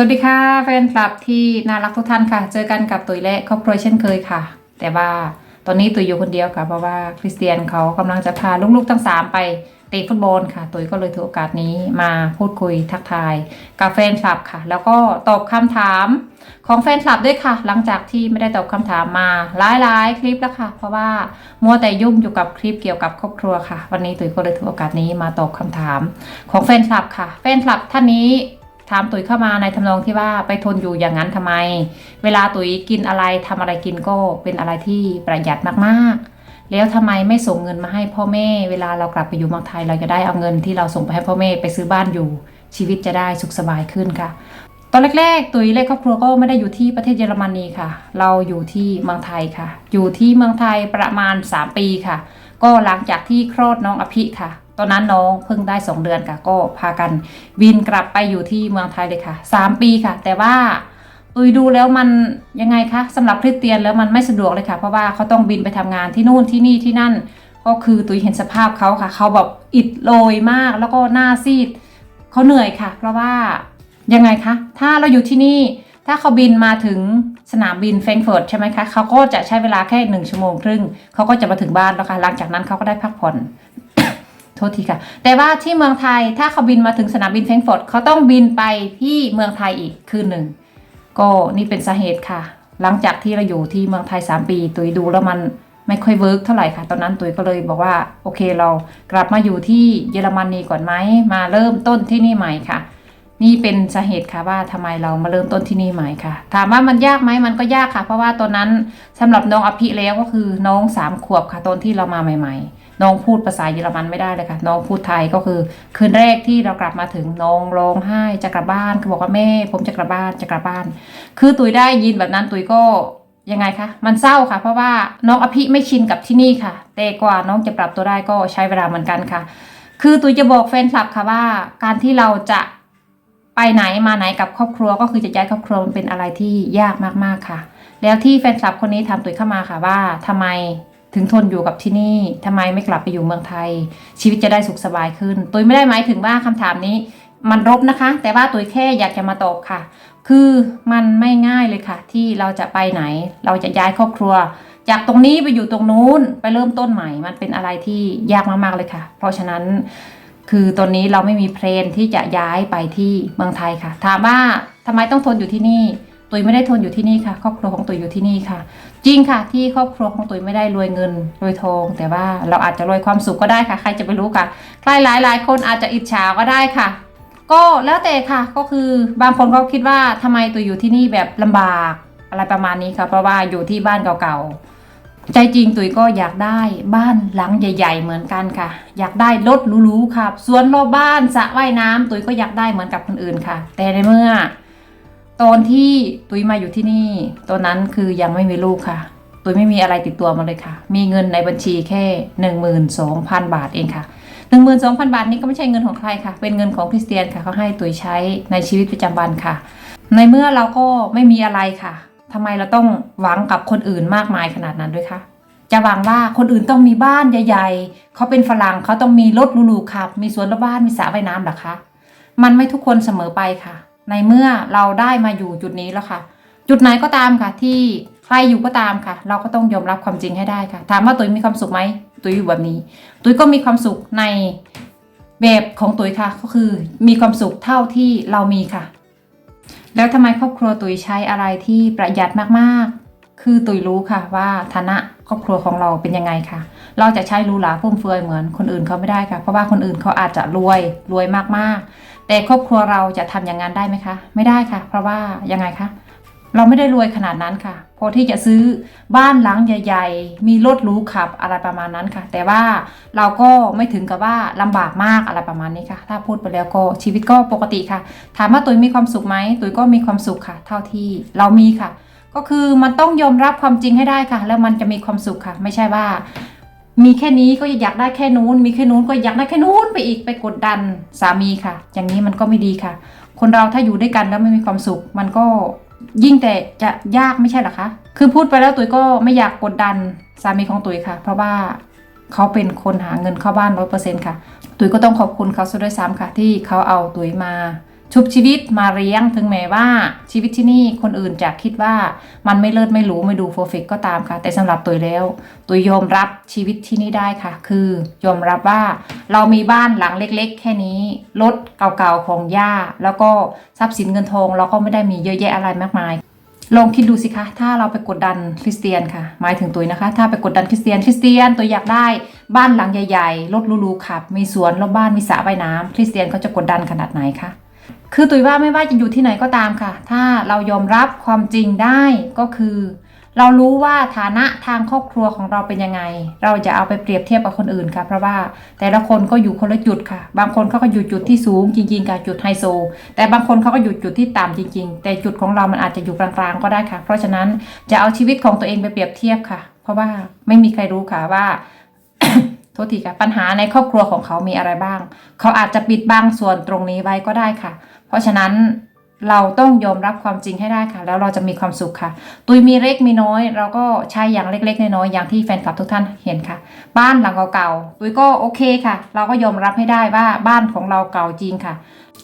สวัสดีค่ะแฟนคลับที่น่ารักทุกท่านค่ะ เจอกันกับตุ๋ยและครอบครัวเช่นเคยค่ะ แต่ว่าตอนนี้ตุ๋ยอยู่คนเดียวค่ะ เพราะว่าคริสเตียนเขากำลังจะพาลูกๆทั้งสามไปเตะฟุตบอลค่ะ ตุ๋ยก็เลยถือโอกาสนี้มาพูดคุยทักทายกับแฟนคลับค่ะ แล้วก็ตอบคำถามของแฟนคลับด้วยค่ะ หลังจากที่ไม่ได้ตอบคำถามมาหลายๆคลิปแล้วค่ะ เพราะว่ามัวแต่ยุ่งอยู่กับคลิปเกี่ยวกับครอบครัวค่ะ วันนี้ตุ๋ยก็เลยถือโอกาสนี้มาตอบคำถามของแฟนคลับค่ะ แฟนคลับท่านนี้ ถามตุ๋ยเข้ามาในทำนองที่ว่าไปทนอยู่อย่างนั้นทำไม เวลาตุ๋ยกินอะไรทำอะไรกินก็เป็นอะไรที่ประหยัดมากๆ แล้วทำไมไม่ส่งเงินมาให้พ่อแม่ เวลาเรากลับไปอยู่เมืองไทย เราจะได้เอาเงินที่เราส่งไปให้พ่อแม่ไปซื้อบ้านอยู่ ชีวิตจะได้สุขสบายขึ้นค่ะ ตอนแรกๆ ตุ๋ยและครอบครัวก็ไม่ได้อยู่ที่ประเทศเยอรมนีค่ะ เราอยู่ที่เมืองไทยค่ะ อยู่ที่เมืองไทยประมาณ 3 ปีค่ะ ก็หลังจากที่คลอดน้องอภิค่ะ ตอนนั้นน้องเพิ่งได้ 2 เดือนค่ะ ก็พากันบินกลับไปอยู่ที่เมืองไทยเลยค่ะ 3 ปีค่ะ แต่ว่าตุยดูแล้วมันยังไงคะสำหรับคริสเตียนแล้วมันไม่สะดวกเลยค่ะ เพราะว่าเขาต้องบินไปทำงานที่นู่นที่นี่ที่นั่น ก็คือตุยเห็นสภาพเขาค่ะ เขาแบบอิดโรยมากแล้วก็หน้าซีดเขาเหนื่อยค่ะ เพราะว่ายังไงคะถ้าเราอยู่ที่นี่ถ้าเขาบินมาถึงสนามบินแฟรงก์เฟิร์ตใช่ไหมคะเขาก็จะใช้เวลาแค่หนึ่งชั่วโมงครึ่งเขาก็จะมาถึงบ้านแล้วค่ะหลังจากนั้นเขาก็ได้พักผ่อน โทษทีค่ะ แต่ว่าที่เมืองไทยถ้าเขาบินมาถึงสนามบินแฟรงก์ฟิร์ตเขาต้องบินไปที่เมืองไทยอีกคืนหนึ่ง ก็นี่เป็นสาเหตุค่ะ หลังจากที่เราอยู่ที่เมืองไทย 3 ปี ตุยดูแล้วมันไม่ค่อยเวิร์กเท่าไหร่ค่ะ ตอนนั้นตุยก็เลยบอกว่าโอเคเรากลับมาอยู่ที่เยอรมนีก่อนไหมมาเริ่มต้นที่นี่ใหม่ค่ะ นี่เป็นสาเหตุค่ะว่าทำไมเรามาเริ่มต้นที่นี่ใหม่ค่ะ ถามว่ามันยากไหมมันก็ยากค่ะ เพราะว่าตอนนั้นสำหรับน้องอภิแล้วก็คือน้องสามขวบค่ะตอนที่เรามาใหม่ ๆ น้องพูดภาษาเยอรมันไม่ได้เลยค่ะ น้องพูดไทยก็คือ คืนแรกที่เรากลับมาถึงน้องร้องไห้จะกลับบ้านคือบอกว่าแม่ ผมจะกลับบ้านจะกลับบ้าน คือตุยได้ยินแบบนั้นตุยก็ยังไงคะมันเศร้าค่ะ เพราะว่าน้องอภิไม่ชินกับที่นี่ค่ะ แต่กว่าน้องจะปรับตัวได้ก็ใช้เวลาเหมือนกันค่ะ คือตุยจะบอกแฟนคลับค่ะว่า การที่เราจะไปไหนมาไหนกับครอบครัวก็คือจะย้ายครอบครัวมันเป็นอะไรที่ยากมากๆค่ะ แล้วที่แฟนคลับคนนี้ถามตุยเข้ามาค่ะว่าทำไม ถึงทนอยู่กับที่นี่ทำไมไม่กลับไปอยู่เมืองไทย ชีวิตจะได้สุขสบายขึ้น ตุยไม่ได้หมายถึงว่าคำถามนี้ มันรบนะคะ แต่ว่าตุยแค่อยากจะมาตอบค่ะ คือมันไม่ง่ายเลยค่ะ ที่เราจะไปไหน เราจะย้ายครอบครัว จากตรงนี้ไปอยู่ตรงนู้นไปเริ่มต้นใหม่ มันเป็นอะไรที่ยากมากๆเลยค่ะ เพราะฉะนั้นคือตอนนี้เราไม่มีเพลนที่จะย้ายไปที่เมืองไทยค่ะ ถามว่าทำไมต้องทนอยู่ที่นี่ ตุยไม่ได้ทนอยู่ที่นี่ค่ะ ครอบครัวของตุยอยู่ที่นี่ค่ะ จริงค่ะที่ครอบครัวของตุยไม่ได้รวยเงินรวยทอง แต่ว่าเราอาจจะรวยความสุขก็ได้ค่ะ ใครจะไปรู้ค่ะใครหลายหลายคนอาจจะอิจฉาก็ได้ค่ะ ก็แล้วแต่ค่ะก็คือบางคนก็คิดว่าทำไมตุยอยู่ที่นี่แบบลำบากอะไรประมาณนี้ค่ะ เพราะว่าอยู่ที่บ้านเก่าๆใจจริงตุยก็อยากได้บ้านหลังใหญ่ ๆ เหมือนกันค่ะ อยากได้รถหรูๆครับสวนรอบบ้านสระว่ายน้ำตุยก็อยากได้เหมือนกับคนอื่นค่ะ แต่ในเมื่อ ตอนที่ตุยมาอยู่ที่นี่ตอนนั้นคือยังไม่มีลูกค่ะ ตุยไม่มีอะไรติดตัวมาเลยค่ะ มีเงินในบัญชีแค่หนึ่งหมื่นสองพันบาทเองค่ะหนึ่งหมื่นสองพันบาทนี้ก็ไม่ใช่เงินของใครค่ะ เป็นเงินของคริสเตียนค่ะเขาให้ตุยใช้ในชีวิตประจำวันค่ะ ในเมื่อเราก็ไม่มีอะไรค่ะทำไมเราต้องหวังกับคนอื่นมากมายขนาดนั้นด้วยคะจะหวังว่าคนอื่นต้องมีบ้านใหญ่ๆ เขาเป็นฝรั่งเขาต้องมีรถหรูๆขับ มีสวนรอบบ้านมีสระว่ายน้ำหรอคะ มันไม่ทุกคนเสมอไปค่ะ ในเมื่อเราได้มาอยู่จุดนี้แล้วค่ะ จุดไหนก็ตามค่ะ ที่ใครอยู่ก็ตามค่ะ เราก็ต้องยอมรับความจริงให้ได้ค่ะ ถามว่าตุ้ยมีความสุขไหมตุ้ยอยู่แบบนี้ ตุ้ยก็มีความสุขในแบบของตุ้ยค่ะ ก็คือมีความสุขเท่าที่เรามีค่ะ แล้วทำไมครอบครัวตุ้ยใช้อะไรที่ประหยัดมากๆ คือตุ้ยรู้ค่ะว่าฐานะครอบครัวของเราเป็นยังไงค่ะ เราจะใช้รูหราฟุ่มเฟือยเหมือนคนอื่นเขาไม่ได้ค่ะ เพราะว่าคนอื่นเขาอาจจะรวยรวยมากๆ แต่ครอบครัวเราจะทำอย่างนั้นได้ไหมคะ ไม่ได้ค่ะ เพราะว่ายังไงคะเราไม่ได้รวยขนาดนั้นค่ะ พอที่จะซื้อบ้านหลังใหญ่ ๆ มีรถหรูขับอะไรประมาณนั้นค่ะ แต่ว่าเราก็ไม่ถึงกับว่าลำบากมากอะไรประมาณนี้ค่ะ ถ้าพูดไปแล้วก็ชีวิตก็ปกติค่ะ ถามว่าตุยมีความสุขไหมตุยก็มีความสุขค่ะ เท่าที่เรามีค่ะ ก็คือมันต้องยอมรับความจริงให้ได้ค่ะ แล้วมันจะมีความสุขค่ะ ไม่ใช่ว่า มีแค่นี้ก็อยากได้แค่นู้น มีแค่นู้นก็อยากได้แค่นู้นไปอีกไปกดดันสามีค่ะ อย่างนี้มันก็ไม่ดีค่ะ คนเราถ้าอยู่ด้วยกันแล้วไม่มีความสุข มันก็ยิ่งแต่จะยากไม่ใช่หรอคะ คือพูดไปแล้วตุยก็ไม่อยากกดดันสามีของตุยค่ะ เพราะว่าเขาเป็นคนหาเงินเข้าบ้านร้อยเปอร์เซ็นต์ค่ะ ตุยก็ต้องขอบคุณเขาซะด้วยซ้ำค่ะ ที่เขาเอาตุยมา ชุบชีวิตมาเลี้ยงถึงแม้ว่าชีวิตที่นี่คนอื่นจะคิดว่ามันไม่เลิศไม่หรูไม่ดูโฟร์เฟกก็ตามค่ะ แต่สำหรับตุยแล้วตุยยอมรับชีวิตที่นี่ได้ค่ะ คือยอมรับว่าเรามีบ้านหลังเล็ก ๆ แค่นี้รถเก่าๆของย่า แล้วก็ทรัพย์สินเงินทองเราก็ไม่ได้มีเยอะแยะอะไรมากมายลองคิดดูสิคะ ถ้าเราไปกดดันคริสเตียนค่ะ หมายถึงตุยนะคะ ถ้าไปกดดันคริสเตียน คริสเตียนตัวอยากได้บ้านหลังใหญ่ๆ รถหรูๆขับ มีสวนรอบบ้าน มีสระว่ายน้ำคริสเตียนเขาจะกดดันขนาดไหนคะ คือตุยว่าไม่ว่าจะอยู่ที่ไหนก็ตามค่ะ ถ้าเรายอมรับความจริงได้ก็คือ เรารู้ว่าฐานะทางครอบครัวของเราเป็นยังไง เราจะเอาไปเปรียบเทียบกับคนอื่นค่ะ เพราะว่าแต่ละคนก็อยู่คนละจุดค่ะ บางคนเขาก็อยู่จุดที่สูงจริงๆกับจุดไฮโซ แต่บางคนเขาก็อยู่จุดที่ต่ำจริง ๆ แต่จุดของเรามันอาจจะอยู่กลางๆก็ได้ค่ะ เพราะฉะนั้นจะเอาชีวิตของตัวเองไปเปรียบเทียบค่ะ เพราะว่าไม่มีใครรู้ค่ะว่า ทษทีค่ะปัญหาในครอบครัวของเขามีอะไรบ้าง เขาอาจจะปิดบางส่วนตรงนี้ไว้ก็ได้ค่ะ เพราะฉะนั้นเราต้องยอมรับความจริงให้ได้ค่ะ แล้วเราจะมีความสุขค่ะ ตุยมีเล็กมีน้อย เราก็ใช้อย่างเล็กๆน้อยๆอย่างที่แฟนคลับทุกท่านเห็นค่ะ บ้านหลังเก่าๆตุยก็โอเคค่ะ เราก็ยอมรับให้ได้ว่าบ้านของเราเก่าจริงค่ะ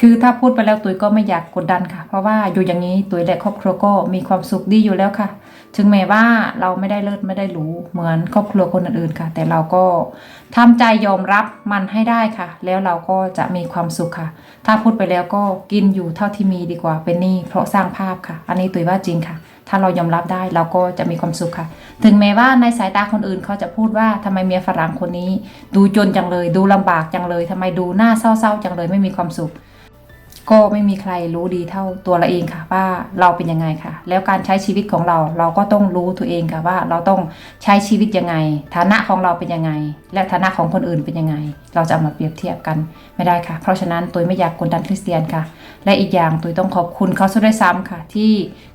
คือถ้าพูดไปแล้วตุยก็ไม่อยากกดดันค่ะ เพราะว่าอยู่อย่างนี้ตุยและครอบครัวก็มีความสุขดีอยู่แล้วค่ะ ถึงแม้ว่าเราไม่ได้เลิศไม่ได้รู้เหมือนครอบครัวคนอื่นๆค่ะ แต่เราก็ทำใจยอมรับมันให้ได้ค่ะ แล้วเราก็จะมีความสุขค่ะ ถ้าพูดไปแล้วก็กินอยู่เท่าที่มีดีกว่าเป็นหนี้เพราะสร้างภาพค่ะ อันนี้ตุยว่าจริงค่ะ ถ้าเรายอมรับได้เราก็จะมีความสุขค่ะ ถึงแม้ว่าในสายตาคนอื่นเขาจะพูดว่าทำไมเมียฝรั่งคนนี้ ดูจนจังเลย ดูลำบากจังเลยทำไมดูหน้าเศร้าๆจังเลยไม่มีความสุข ก็ไม่มีใครรู้ดีเท่าตัวเราเองค่ะ ว่าเราเป็นยังไงค่ะ แล้วการใช้ชีวิตของเราเราก็ต้องรู้ตัวเองค่ะว่าเราต้องใช้ชีวิตยังไง ฐานะของเราเป็นยังไง และฐานะของคนอื่นเป็นยังไง เราจะเอามาเปรียบเทียบกันไม่ได้ค่ะ เพราะฉะนั้นตุยไม่อยากกดดันคริสเตียนค่ะ และอีกอย่างตุยต้องขอบคุณเขาซะด้วยซ้ำค่ะ ที่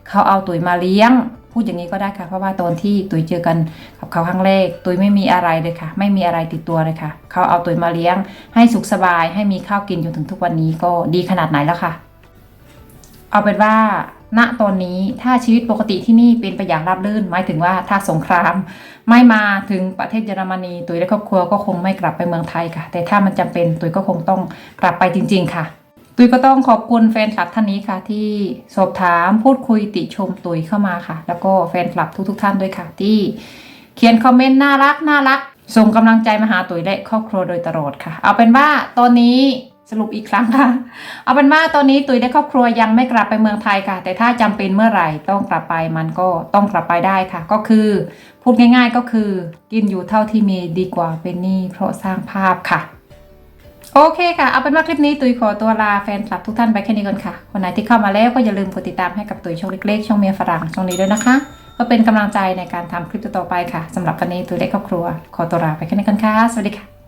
เขาเอาตุยมาเลี้ยง พูดอย่างนี้ก็ได้ค่ะ เพราะว่าตอนที่ตุยเจอกันกับเขาครั้งแรกตุยไม่มีอะไรเลยค่ะ ไม่มีอะไรติดตัวเลยค่ะ เขาเอาตุยมาเลี้ยง ให้สุขสบาย ให้มีข้าวกินจนถึงทุกวันนี้ก็ดีขนาดไหนแล้วค่ะ เอาเป็นว่าณตอนนี้ถ้าชีวิตปกติที่นี่เป็นไปอย่างราบรื่น หมายถึงว่าถ้าสงคราม ไม่มาถึงประเทศเยอรมนีตุยและครอบครัวก็คงไม่กลับไปเมืองไทยค่ะ แต่ถ้ามันจำเป็นตุยก็คงต้องกลับไปจริง ๆ ค่ะ ตุยก็ต้องขอบคุณแฟนคลับท่านนี้ค่ะ ที่สอบถามพูดคุยติชมตุยเข้ามาค่ะ แล้วก็แฟนคลับทุกๆท่านด้วยค่ะ ที่เขียนคอมเมนต์น่ารักน่ารักส่งกำลังใจมาหาตุยและครอบครัวโดยตลอดค่ะ เอาเป็นว่าตอนนี้สรุปอีกครั้งค่ะ เอาเป็นว่าตอนนี้ตุยและครอบครัวยังไม่กลับไปเมืองไทยค่ะ แต่ถ้าจำเป็นเมื่อไหร่ต้องกลับไปมันก็ต้องกลับไปได้ค่ะ ก็คือ พูดง่าย ๆก็คือ กินอยู่เท่าที่มีดีกว่าเป็นหนี้เพราะสร้างภาพค่ะ โอเคค่ะ เอาเป็นว่าคลิปนี้ตุยขอตัวลาแฟนคลับทุกท่านไปแค่นี้ก่อนค่ะ คนไหนที่เข้ามาแล้วก็อย่าลืมกดติดตามให้กับตุยช่องเล็กๆ ช่องเมียฝรั่งช่องนี้ด้วยนะคะ ก็เป็นกำลังใจในการทำคลิปต่อไปค่ะสำหรับวันนี้ตุยเละครอบครัว ขอตัวลาไปแค่นี้ก่อนค่ะ สวัสดีค่ะ